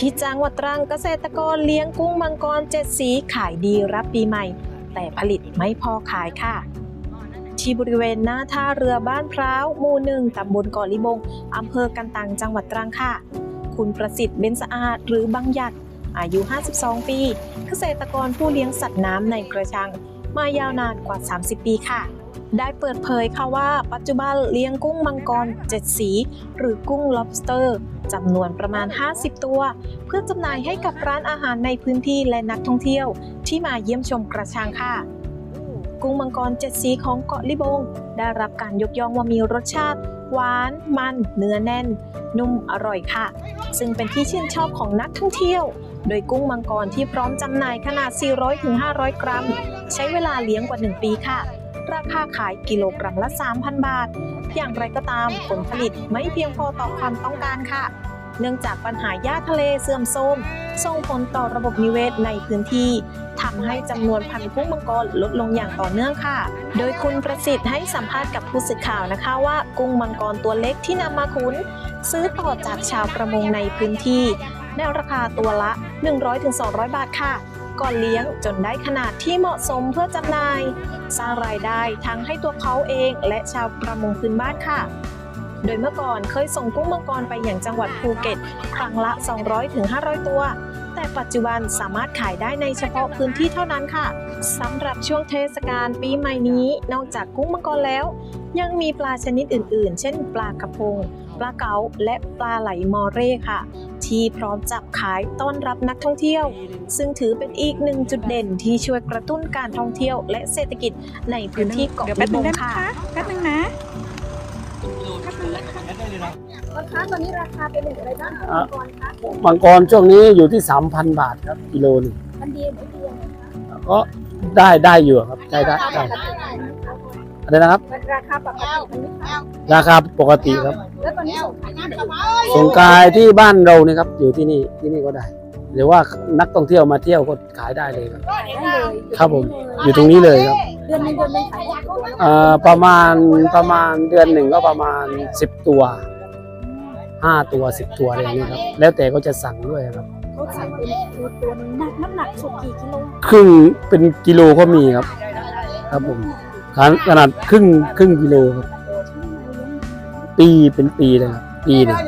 ที่จังหวัดตรังเกษตรกรเลี้ยงกุ้งมังกรเจ็ดสีขายดีรับปีใหม่ แต่ผลิตไม่พอขายค่ะ ที่บริเวณหน้าท่าเรือบ้านพร้าวหมู่หนึ่งตำบลกาะลิบงอำเภอกันตังจังหวัดตรังค่ะ คุณประสิทธิ์เบญสะอาดหรือบังหยัดอายุ 52 ปี เกษตรกรผู้เลี้ยงสัตว์น้ำในกระชัง มายาวนานกว่า 30 ปีค่ะ ได้เปิดเผยค่ะว่าปัจจุบันเลี้ยงกุ้งมังกร 7 สี หรือกุ้ง lobster จำนวนประมาณ 50 ตัว เพื่อจำหน่ายให้กับร้านอาหารในพื้นที่และนักท่องเที่ยว ที่มาเยี่ยมชมกระชังค่ะ กุ้งมังกรเจ็ดสีของเกาะลิบง ได้รับการยกย่องว่ามีรสชาติหวานมัน เนื้อแน่น นุ่มอร่อยค่ะ ซึ่งเป็นที่ชื่นชอบของนักท่องเที่ยว โดยกุ้งมังกรที่พร้อมจำหน่ายขนาด 400-500 กรัม ใช้เวลาเลี้ยงกว่า 1 ปีค่ะ ราคาขายกิโลกรัมละ 3,000 บาท อย่างไรก็ตามผลผลิตไม่เพียงพอต่อความต้องการค่ะ เนื่องจากปัญหาหญ้าทะเลเสื่อมโทรมส่งผลต่อระบบนิเวศในพื้นที่ทำให้จำนวนพันธุ์กุ้งมังกรลดลงอย่างต่อเนื่องค่ะ โดยคุณประสิทธิ์ให้สัมภาษณ์กับผู้สื่อข่าวนะคะว่ากุ้งมังกรตัวเล็กที่นำมาขุนซื้อต่อจากชาวประมงในพื้นที่ในราคาตัวละ 100-200 บาทค่ะ ก่อนเลี้ยงจนได้ขนาดที่เหมาะสมเพื่อจำหน่าย สร้างรายได้ทั้งให้ตัวเขาเองและชาวประมงพื้นบ้านค่ะ โดยเมื่อก่อนเคยส่งกุ้งมังกรไปอย่างจังหวัดภูเก็ตครั้งละ 200-500 ตัว แต่ปัจจุบันสามารถขายได้ในเฉพาะพื้นที่เท่านั้นค่ะสำหรับช่วงเทศกาลปีใหม่นี้ นอกจากกุ้งมังกรแล้ว ยังมีปลาชนิดอื่น ๆ เช่น ปลากระพง ปลาเก๋าและปลาไหลมอเร่ค่ะ ที่พร้อมจับขายต้อนรับนักท่องเที่ยว ซึ่งถือเป็นอีกหนึ่งจุดเด่นที่ช่วยกระตุ้นการท่องเที่ยวและเศรษฐกิจในพื้นที่เกาะเดี๋ยวลิแป๊บบนึงงได้ไหมค่ะคะแป๊บนึงนะ ราคาตอนนี้ราคาเป็นอย่างไรบ้างคะอะมังกรคะมังกรช่วงนี้อยู่ที่3,000บาทครับกิโลหนึงมันดีหรือดียังไงคะก็ได้ได้อยู่ครับได้ได้ได้อะไรนะครับ ราคาปกติมันไม่ค่ะราคาปกติครับแล้วตอนนี้ส่งขายที่ไหนส่งกายที่บ้านเรานี่ครับ อยู่ที่นี่ที่นี่ก็ได้ หรือว่านักท่องเที่ยวมาเที่ยวก็ขายได้เลยครับขายได้เลยครับผมอยู่ตรงนี้เลยครับ เดือนหนึงเดือนหนึงขายได้กี่ตัวอ่าประมาณประมาณเดือนหนึ่งก็ประมาณ10ตัว5ตัว10ตัวอะไรอย่างนี้ครับ แล้วแต่ก็จะสั่งด้วยครับ เขาขายเป็นตัวตัวหนึงหนักน้ำหนักสุดกี่กิโลครึ่งเป็นกิโลก็มีครับ ครับผมขนาดขนาดครึ่งครึ่งกิโลครับ ปีเป็นปีเลยครับปีหนึง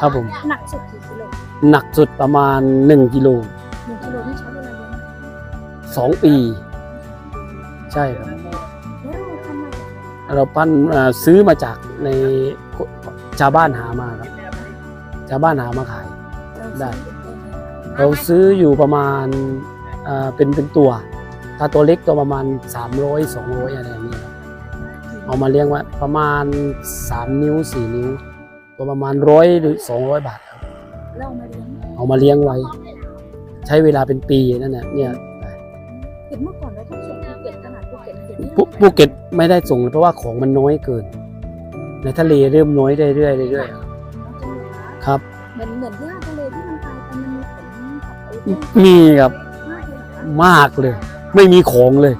ครับผม หนักสุดกี่กิโลหนักสุดประมาณ 1กิโลหนึ่งกิโลนี่ใช้เวลาเยอะมาก2ปี ใช่ครับแล้วเราทำมาจากไหนเราปั้นเอ่อซื้อมาจากในชาวบ้านหามาครับ ชาวบ้านหามาขายได้ เราซื้ออยู่ประมาณเอ่อเป็นเป็นตัว ถ้าตัวเล็กตัวประมาณ 300 200 อะไรอย่างนี้ครับเอามาเลี้ยงไว้ประมาณ 3 นิ้ว 4 นิ้ว ตัวประมาณร้อยหรือ 200 บาทครับเรามาเลี้ยงเอามาเลี้ยงไว้ ใช้เวลาเป็นปีนั่นแหละเนี่ยเห็นเมื่อก่อน ภูเก็ตเดี๋ยวนี้ภูภูเก็ตไม่ได้ส่งเพราะว่าของมันน้อยเกิน ในทะเลเริ่มน้อยเรื่อยๆเรื่อยๆครับครับเหมือนเหมือนที่ทะเลที่มันตายไปมันมีผลกับไอ้พวกมีครับมากเลยเหรอคะมากเลย ไม่มีของเลย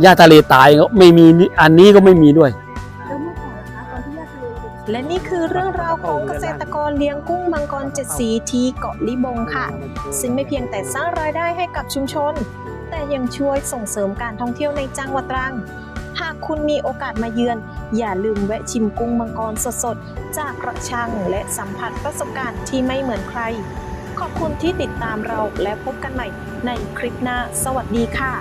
หญ้าทะเลตายก็ไม่มีนี่อันนี้ก็ไม่มีด้วย แล้วเมื่อก่อนนะคะตอนที่ยาทะเลเป็นและนี่คือเรื่องราวของเกษตรกรเลี้ยงกุ้งมังกรเจ็ดสีที่เกาะลิบงค่ะ ซึ่งไม่เพียงแต่สร้างรายได้ให้กับชุมชน แต่ยังช่วยส่งเสริมการท่องเที่ยวในจังหวัดตรัง หากคุณมีโอกาสมาเยือน อย่าลืมแวะชิมกุ้งมังกรสดๆ จากกระชังและสัมผัสประสบการณ์ที่ไม่เหมือนใคร ขอบคุณที่ติดตามเราและพบกันใหม่ในคลิปหน้า สวัสดีค่ะ